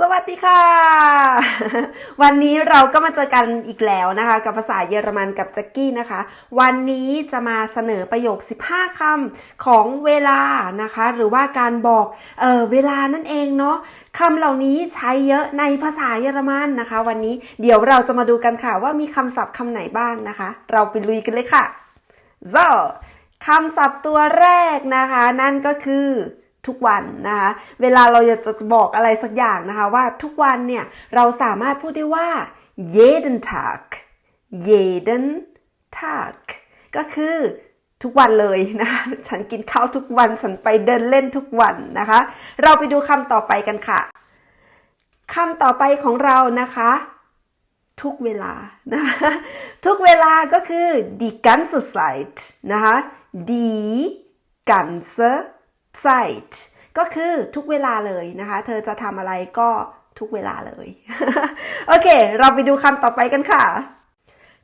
สวัสดีค่ะ วันนี้เราก็มาเจอกันอีกแล้วนะคะ กับภาษาเยอรมันกับแจ็กกี้นะคะ วันนี้จะมาเสนอประโยค 15คำของเวลานะคะ หรือว่าการบอกเออเวลานั่นเองเนาะคำเหล่านี้ใช้เยอะในภาษาเยอรมันนะคะ วันนี้เดี๋ยวเราจะมาดูกันค่ะว่ามีคำศัพท์คำไหนบ้างนะคะ เราไปลุยกันเลยค่ะ so คำศัพท์ตัวแรกนะคะ นั่นก็คือ ทุกวันนะคะเวลาเราอยากจะบอกอะไรสักอย่างนะคะว่าทุกวันเนี่ยเราสามารถพูดได้ว่า jeden Tag jeden Tag ก็คือทุกวันเลยนะคะฉันกินข้าวทุกวัน ฉันไปเดินเล่นทุกวันนะคะ เราไปดูคำต่อไปกันค่ะคำต่อไปของเรานะคะ ทุกเวลานะคะทุกเวลาก็คือ die ganze Zeit นะคะ die ganze Zeit ก็คือทุกเวลาเลยนะคะ เธอจะทำอะไรก็ทุกเวลาเลย โอเค เราไปดูคำต่อไปกันค่ะ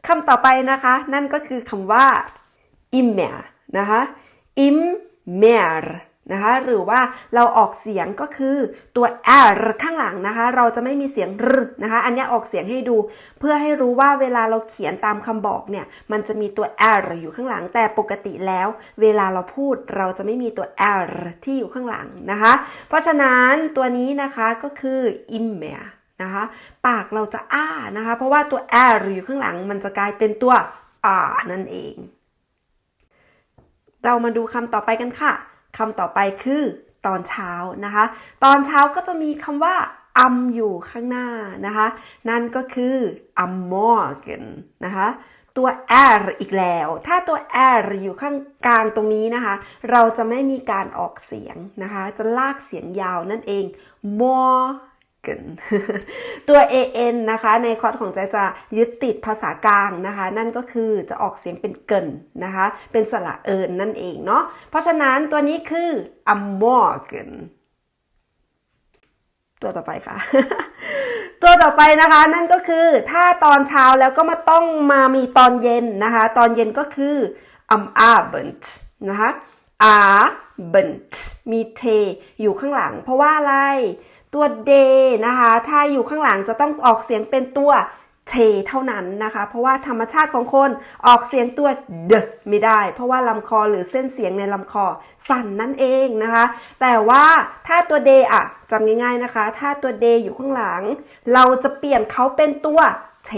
คำต่อไปนะคะ นั่นก็คือคำว่า immer นะคะ immer นะคะ หรือว่าเราออกเสียงก็คือตัว r ข้างหลังนะคะ เราจะไม่มีเสียง r นะคะ อันนี้ออกเสียงให้ดู เพื่อให้รู้ว่าเวลาเราเขียนตามคำบอกเนี่ย มันจะมีตัว r อยู่ข้างหลัง แต่ปกติแล้ว เวลาเราพูดเราจะไม่มีตัว r ที่อยู่ข้างหลังนะคะ เพราะฉะนั้นตัวนี้นะคะก็คือ immer นะคะปากเราจะอ้านะคะ เพราะว่าตัว r อยู่ข้างหลัง มันจะกลายเป็นตัว r นั่นเอง เรามาดูคำต่อไปกันค่ะ คำต่อไปคือตอนเช้านะคะ ตอนเช้าก็จะมีคำว่าอัมอยู่ข้างหน้านะคะ นั่นก็คืออัมมอร์กันนะคะตัว r อีกแล้ว ถ้าตัว r อยู่ข้างกลางตรงนี้นะคะ เราจะไม่มีการออกเสียงนะคะ จะลากเสียงยาวนั่นเอง morgen ตัว an นะคะในคอร์สของใจจะยึดติดภาษากลางนะคะ นั่นก็คือจะออกเสียงเป็นเกินนะคะ เป็นสระเอิญนั่นเองเนาะเพราะฉะนั้นตัวนี้คือ am morgen ตัวต่อไปค่ะ ตัวต่อไปนะคะนั่นก็คือถ้าตอนเช้าแล้วก็มาต้องมามีตอนเย็นนะคะ ตอนเย็นก็คือ am Abend นะคะ Abend มีเทอยู่ข้างหลัง เพราะว่าอะไร ตัว day นะคะ ถ้าอยู่ข้างหลังจะต้องออกเสียงเป็นตัวเทเท่านั้นนะคะ เพราะว่าธรรมชาติของคนออกเสียงตัว d ไม่ได้ เพราะว่าลำคอหรือเส้นเสียงในลำคอสั่นนั่นเองนะคะ แต่ว่าถ้าตัว d อะจำง่ายๆนะคะ ถ้าตัว d อยู่ข้างหลัง เราจะเปลี่ยนเขาเป็นตัวเท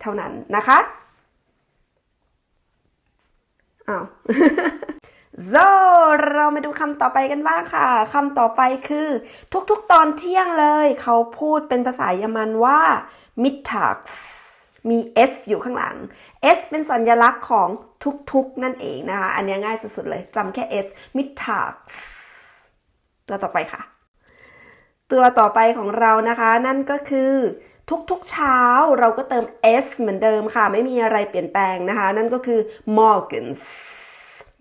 เท่านั้นนะคะอ้าว โซเรามาดูคำต่อไปกันบ้างค่ะคำต่อไปคือ ทุกๆตอนเที่ยงเลย เขาพูดเป็นภาษาเยอรมันว่า mittags มี s อยู่ข้างหลัง s เป็นสัญลักษณ์ของทุกๆ นั่นเองนะคะ อันนี้ง่ายสุดๆเลยจำแค่ s mittags ตัวต่อไปค่ะ ตัวต่อไปของเรานะคะ นั่นก็คือทุกๆ เช้าเราก็เติม s เหมือนเดิมค่ะ ไม่มีอะไรเปลี่ยนแปลงนะคะ นั่นก็คือ morgens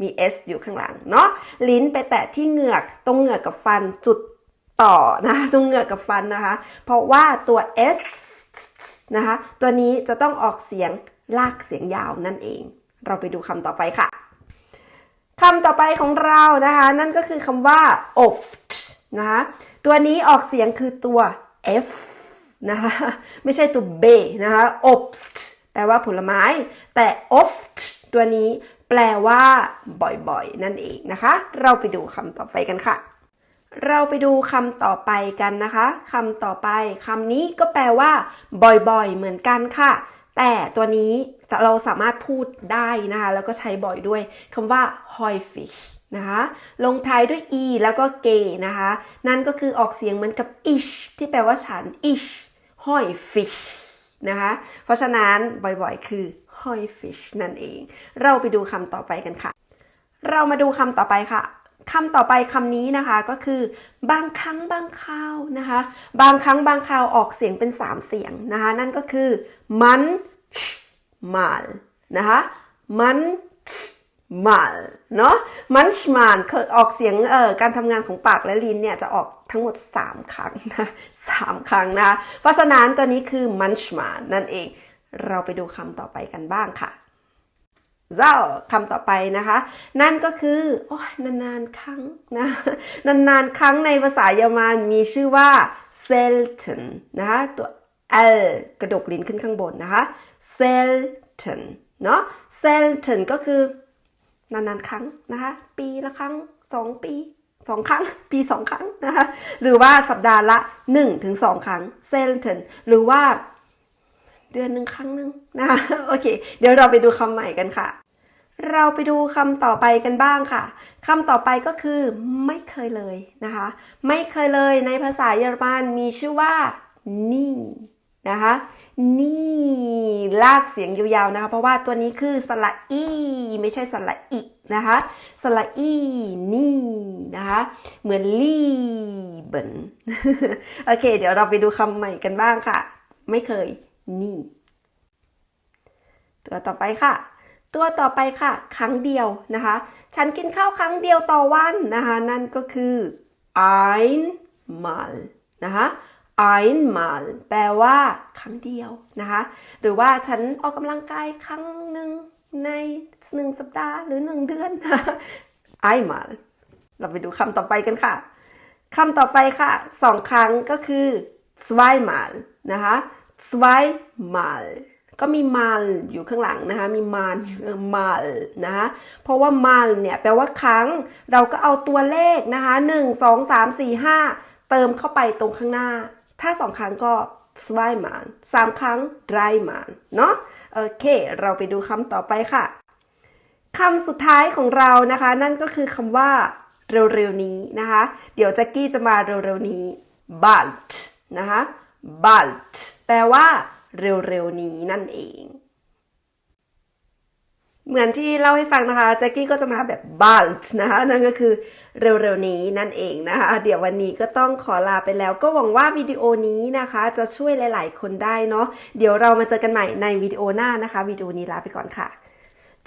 มี S อยู่ข้างหลังเนาะลิ้นไปแตะที่เหงือกตรงเหงือกกับฟันจุดต่อนะตรงเหงือกกับฟันนะคะ เพราะว่าตัว S นะคะตัวนี้จะต้องออกเสียงลากเสียงยาวนั่นเอง เราไปดูคำต่อไปค่ะคำต่อไปของเรานะคะ นั่นก็คือคำว่า oft นะคะตัวนี้ออกเสียงคือตัว F นะคะไม่ใช่ตัว B นะคะ obst แปลว่าผลไม้ แต่ oft ตัวนี้แปลว่าบ่อยๆ นั่นเองนะคะ เราไปดูคำต่อไปกันค่ะ เราไปดูคำต่อไปกันนะคะคำต่อไปคำนี้ก็แปลว่า บ่อยๆ เหมือนกันค่ะ แต่ตัวนี้เราสามารถพูดได้นะคะ แล้วก็ใช้บ่อยด้วยคำว่า häufig นะคะ ลงท้ายด้วย e แล้วก็ g นะคะ นั่นก็คือออกเสียงเหมือนกับ ich ที่แปลว่าฉัน ich häufig นะคะ เพราะฉะนั้นบ่อยๆ คือ häufig นั่นเอง เราไปดูคำต่อไปกันค่ะ เรามาดูคำต่อไปค่ะคำต่อไปคำนี้นะคะก็คือบางครั้งบางคราวนะคะ บางครั้งบางคราวออกเสียงเป็น3เสียงนะคะนั่นก็คือ man mal นะคะ man mal เนาะ manchmal เคยออกเสียงเอ่อการทำงานของปากและลิ้นเนี่ยจะออกทั้งหมด 3 ครั้งนะสามครั้งนะคะเพราะฉะนั้นตัวนี้คือ manchmal นั่นเอง เราไปดูคำต่อไปกันบ้างค่ะเจ้าคำต่อไปนะคะ นั่นก็คือโอ้ยนานๆครั้งนะนานๆครั้งในภาษาเยอรมันมีชื่อว่า selten นะคะตัว l กระดกลิ้นขึ้นข้างบนนะคะ selten เนาะ selten ก็คือนานๆครั้งนะคะ ปีละครั้งสองปีสองครั้ง ปีสองครั้งนะคะหรือว่าสัปดาห์ละ1ถึง2ครั้ง selten หรือว่า เดือนหนึ่งครั้งหนึ่งนะคะโอเค เดี๋ยวเราไปดูคำใหม่กันค่ะ เราไปดูคำต่อไปกันบ้างค่ะคำต่อไปก็คือไม่เคยเลยนะคะ ไม่เคยเลยในภาษาเยอรมันมีชื่อว่านี่นะคะนี่ลากเสียงยาวๆนะคะ เพราะว่าตัวนี้คือสระอีไม่ใช่สระอีนะคะสระอีนี่นะคะเหมือนลีเบนโอเค เดี๋ยวเราไปดูคำใหม่กันบ้างค่ะ ไม่เคย นี่ ตัวต่อไปค่ะ ตัวต่อไปค่ะ ครั้งเดียวนะคะ ฉันกินข้าวครั้งเดียวต่อวันนะคะ นั่นก็คือ einmal นะคะ einmal แปลว่า ครั้งเดียวนะคะ หรือว่าฉันออกกำลังกายครั้งหนึ่งในหนึ่งสัปดาห์หรือหนึ่งเดือน einmal เราไปดูคำต่อไปกันค่ะคำต่อไปค่ะสองครั้งก็คือ zweimal นะคะ zweimal ก็มี mal อยู่ข้างหลังนะคะ มี mal mal นะคะเพราะว่า mal เนี่ยแปลว่าครั้ง เราก็เอาตัวเลขนะคะ1 2 3 4 5เติมเข้าไปตรงข้างหน้า ถ้าสองครั้งก็ zweimal สามครั้ง dreimal เนาะโอเค เราไปดูคำต่อไปค่ะคำสุดท้ายของเรานะคะ นั่นก็คือคำว่าเร็วๆนี้นะคะ เดี๋ยวแจ็กกี้จะมาเร็วๆนี้ bald นะคะ bald แปลว่า เร็วๆนี้นั่นเอง เหมือนที่เล่าให้ฟังนะคะแจ็กกี้ก็จะมาแบบ bald นะคะ นั่นก็คือเร็วๆนี้นั่นเองนะคะ เดี๋ยววันนี้ก็ต้องขอลาไปแล้ว ก็หวังว่าวิดีโอนี้นะคะ จะช่วยหลาย ๆ คนได้เนาะเดี๋ยวเรามาเจอกันใหม่ในวิดีโอหน้านะคะวิดีโอนี้ลาไปก่อนค่ะ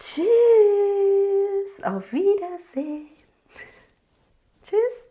Tschüss, auf Wiedersehen. Tschüss.